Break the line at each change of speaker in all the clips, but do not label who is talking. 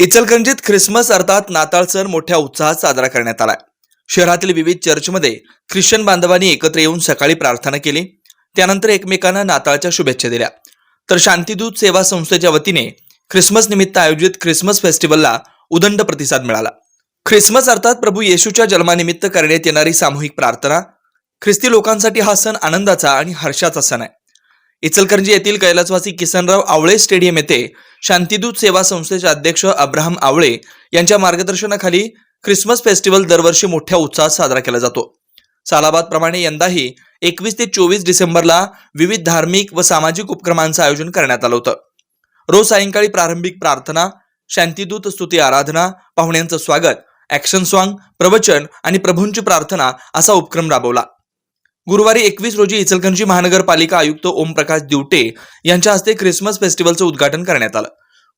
इचलकरंजीत ख्रिसमस अर्थात नाताळ सण मोठ्या उत्साहात साजरा करण्यात आलाय. शहरातील विविध चर्चमध्ये ख्रिश्चन बांधवांनी एकत्र येऊन सकाळी प्रार्थना केली. त्यानंतर एकमेकांना नाताळच्या शुभेच्छा दिल्या. तर शांतीदूत सेवा संस्थेच्या वतीने ख्रिसमस निमित्त आयोजित ख्रिसमस फेस्टिवलला उदंड प्रतिसाद मिळाला. ख्रिसमस अर्थात प्रभू येशूच्या जन्मानिमित्त करण्यात येणारी सामूहिक प्रार्थना. ख्रिस्ती लोकांसाठी हा सण आनंदाचा आणि हर्षाचा सण आहे. इचलकरंजी येथील कैलासवासी किसनराव आवळे स्टेडियम येथे शांतिदूत सेवा संस्थेचे अध्यक्ष अब्राहम आवळे यांच्या मार्गदर्शनाखाली ख्रिसमस फेस्टिवल दरवर्षी मोठ्या उत्साहात साजरा केला जातो. सालाबाद प्रमाणे यंदाही एकवीस ते चोवीस डिसेंबरला विविध धार्मिक व सामाजिक उपक्रमांचं आयोजन करण्यात आलं होतं. रोज सायंकाळी प्रारंभिक प्रार्थना शांतिदूत स्तुती आराधना पाहुण्यांचं स्वागत ऍक्शन सॉन्ग प्रवचन आणि प्रभूंची प्रार्थना असा उपक्रम राबवला. गुरुवारी एकवीस रोजी इचलकरंजी महानगरपालिका आयुक्त ओमप्रकाश दिवटे यांच्या हस्ते ख्रिसमस फेस्टिवलचं उद्घाटन करण्यात आलं.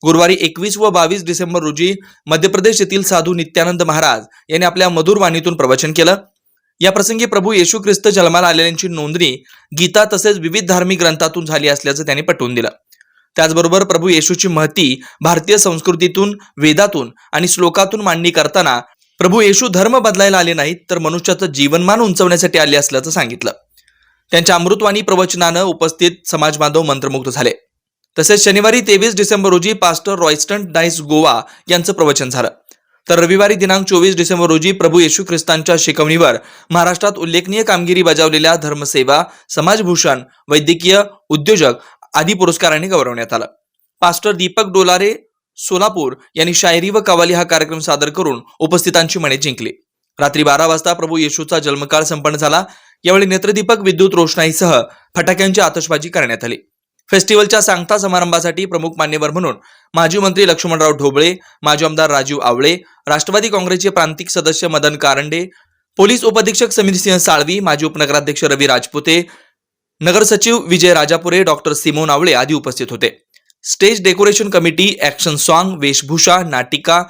गुरुवारी एकवीस व बावीस डिसेंबर रोजी मध्य प्रदेश येथील साधू नित्यानंद महाराज यांनी आपल्या मधुर वाणीतून प्रवचन केलं. या प्रसंगी प्रभू येशू ख्रिस्त जन्माला आलेल्यांची नोंदणी गीता तसेच विविध धार्मिक ग्रंथातून झाली असल्याचं त्यांनी पटवून दिलं. त्याचबरोबर प्रभू येशूची महती भारतीय संस्कृतीतून वेदातून आणि श्लोकातून मांडणी करताना प्रभू येशू धर्म बदलायला आले नाहीत तर मनुष्याचं जीवनमान उंचवण्यासाठी आले असल्याचं सांगितलं. त्यांच्या अमृतवाणी प्रवचनानं उपस्थित समाजमाधव मंत्रमुग्ध झाले. तसेच शनिवारी तेवीस डिसेंबर रोजी पास्टर रॉयस्टन डाईस गोवा यांचं प्रवचन झालं. तर रविवारी दिनांक चोवीस डिसेंबर रोजी प्रभू येशू ख्रिस्तांच्या शिकवणीवर महाराष्ट्रात उल्लेखनीय कामगिरी बजावलेल्या धर्मसेवा समाजभूषण वैद्यकीय उद्योजक आदी पुरस्कारांनी गौरवण्यात आलं. पास्टर दीपक डोलारे सोलापूर यांनी शायरी व कवाली हा कार्यक्रम सादर करून उपस्थितांची मने जिंकली. रात्री बारा वाजता प्रभू येशूचा जन्मकाळ संपन्न झाला. यावेळी नेत्रदीपक विद्युत रोषणाईसह फटाक्यांची आतषबाजी करण्यात आली. फेस्टिवलच्या सांगता समारंभासाठी प्रमुख मान्यवर म्हणून माजी मंत्री लक्ष्मणराव ढोबळे माजी आमदार राजीव आवळे राष्ट्रवादी काँग्रेसचे प्रांतिक सदस्य मदन कारंडे पोलीस उपअधीक्षक समीरसिंह साळवी माजी उपनगराध्यक्ष रवी राजपुते नगर सचिव विजय राजापुरे डॉक्टर सिमोन आवळे आदी उपस्थित होते. Stage decoration committee action song वेशभूषा नाटिका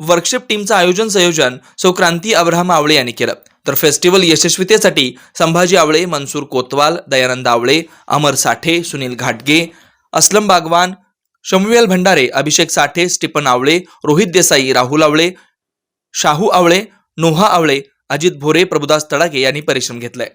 वर्कशॉप टीमचं आयोजन संयोजन सौ क्रांती अब्राहम आवळे यांनी केलं. तर फेस्टिवल यशस्वीतेसाठी संभाजी आवळे मनसूर कोतवाल दयानंद आवळे अमर साठे सुनील घाटगे असलम बागवान शमुएल भंडारे अभिषेक साठे स्टीपन आवळे रोहित देसाई राहुल आवळे शाहू आवळे नोहा आवळे अजित भोरे प्रभुदास तडाके यांनी परिश्रम घेतलाय.